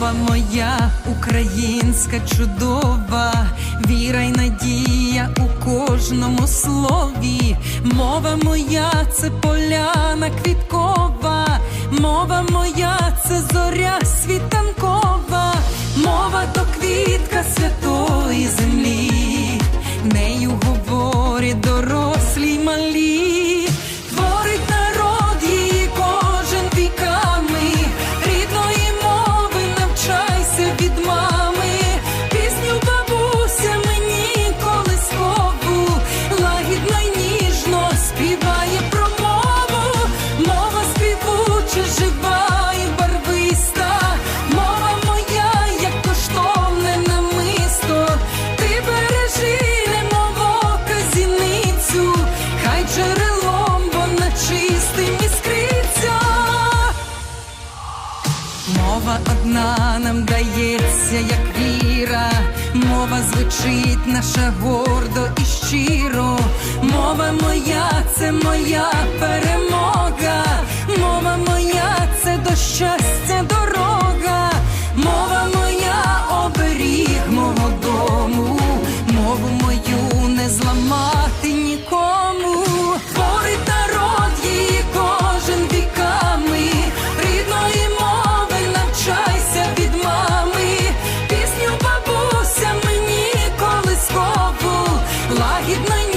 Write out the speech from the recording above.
Мова моя українська чудова, віра й надія у кожному слові. Мова моя це поляна квіткова, мова моя Мова одна нам дається, як віра, мова звучить наша гордо і щиро. Мова моя це моя перемога. лагідна.